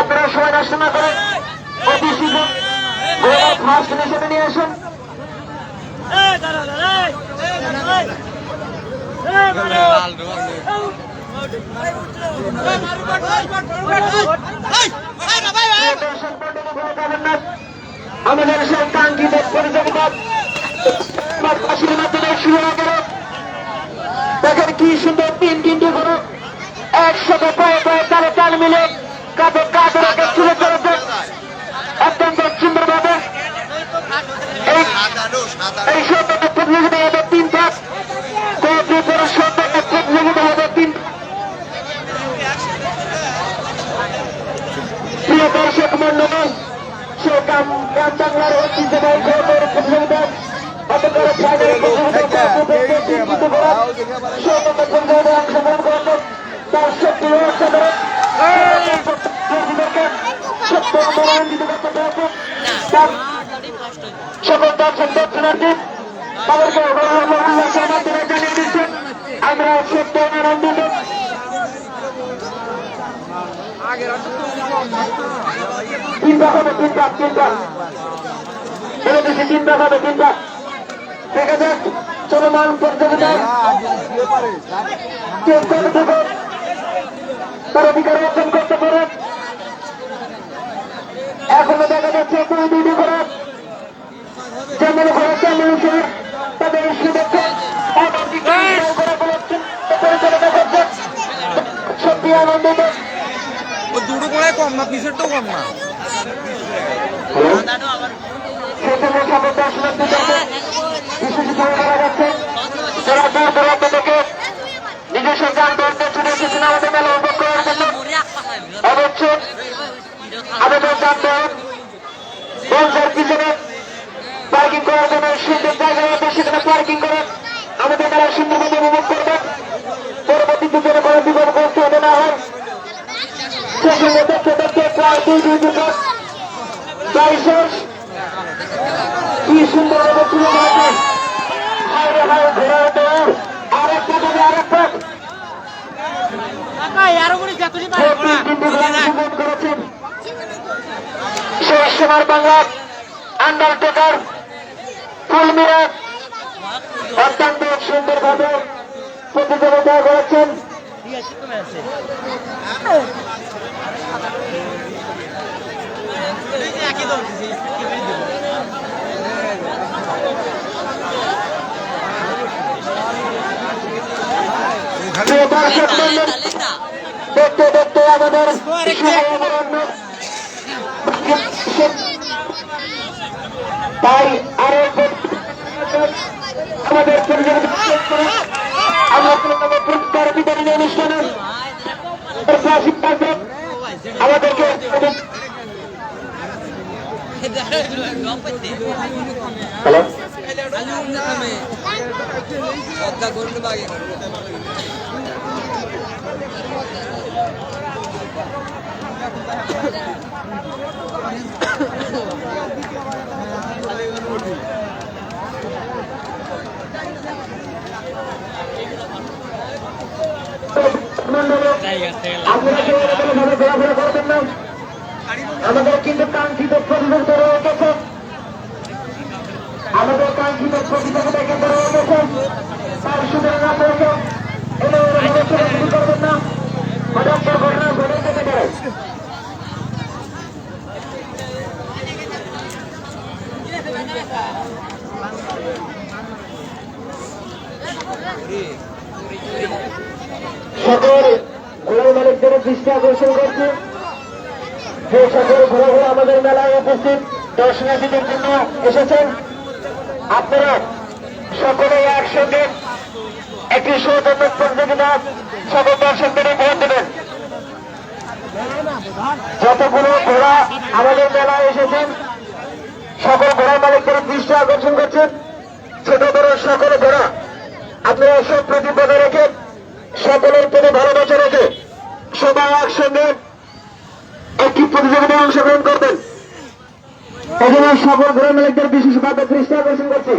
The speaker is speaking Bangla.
আপনারা সময় নষ্ট না করে অতি শীঘ্র ফার্স্ট নিয়ে আসুন। আমাদের সেই কাঙ্ক্ষিত প্রতিযোগিতা মাধ্যমে শুরু হয়ে গেল। দেখেন কি সুন্দর তিন তিনটি ঘোড়া একসাথে পায়ে পায়ে তালে তাল মিলে কাঁধে কাঁধ রেখে চলে চলেছে অত্যন্ত সুন্দরভাবে এই সৌন্দর্য প্রতিযোগিতা হবে তিন ভাগ করে সৌন্দর্য প্রতিযোগিতা হবে তিন প্রিয় দর্শক মন্ডলী সে গ্রাম বাংলার ঐতিহ্যবাহী প্রতিযোগিতা অতকার ফাইনাল প্রতিযোগিতা কিন্তু করা সৌন্দর্য প্রতিযোগিতায় অংশগ্রহণ করেছেন তার সত্যি অসাধারণ সত্য মনোরঞ্জিত করতে পেরেছেন তার সকল দর্শক দর্শনার্থী তাদেরকে মাধ্যমে জানিয়ে দিচ্ছেন। আমরা সত্য আনন্দিত। তিন ভাগ হবে, তিন ভাগ তিন ভাগ বলে দিচ্ছি, তিন ভাগ হবে, তিন ভাগ দেখা যাক, চলমান প্রতিযোগিতায় তার অধিকার অর্জন করতে পারে। দুই দুইটি করে। যেমন ঘোরা তেমন হিসেবে তাদের শুভেচ্ছা সত্যি আনন্দিত দুটো কম না পিসেরটাও কম না সেখানে সকল দর্শনার্থীদেরকে বিশেষ করে করা যাচ্ছে যারা দূর দূরান্ত থেকে নিজস্ব যান ধরতে ছুটে এসেছেন আমাদের মেলা উপভোগ করার জন্য অবশ্যই আমাদের যানবাহন বলসার পিছনে পার্কিং করার জন্য সুন্দর জায়গা আছে সেখানে পার্কিং করে আমাদের মেলা সুন্দরভাবে উপভোগ করবেন পরবর্তী পিছনে কোনো বিপদ করতে হবে না হয়। প্রায় দুই দুই দুটো প্রায় কি সুন্দর ভাবে তুলে ধরেছে। হায় রে হায় ঘোড়ার দৌড়। আরেকটা দেবে আরেকটা করেছেন। শেষ সীমার বাংলা আন্ডারটেকার অত্যন্ত সুন্দরভাবে প্রতিযোগিতা করেছেন। দেখতে দেখতে আমাদের তাই আরও আমাদের আমরা পুনরায় পুরস্কার বিতরণী অনুষ্ঠানে আমাদেরকে হ্যালো? আপনারা ঘোরাফেরা করবেন না। আমাদের কিন্তু কাঙ্ক্ষিত প্রতিযোগিতা রয়ে গেছে আমাদের কাঙ্ক্ষিত প্রতিযোগিতা কিন্তু রয়ে গেছে তার সুতরাং আপনাকে এলে ওরকম করবেন না। সকল মালিকদের দৃষ্টি আকর্ষণ করছে। যে সকল ঘোড়াগুলো আমাদের মেলায় উপস্থিত। দর্শনার্থীদের জন্য এসেছেন। আপনারা সকলে একসঙ্গে একটি সৌজন্য প্রতিযোগিতা সকল দর্শকদের ভোট দেবেন। যতগুলো ঘোড়া আমাদের মেলায় এসেছেন সকল ঘোড়া মালিকদের দৃষ্টি আকর্ষণ করছেন। ছোট বড় সকল ঘোড়া আপনারা সব প্রতি রেখে সকলের প্রতি ভালোবাসা রেখে সবাই একসঙ্গে একটি প্রতিযোগিতায় অংশগ্রহণ করবেন। এখানে সকল ঘোড়া মালিকদের বিশেষভাবে দৃষ্টি আকর্ষণ করছি।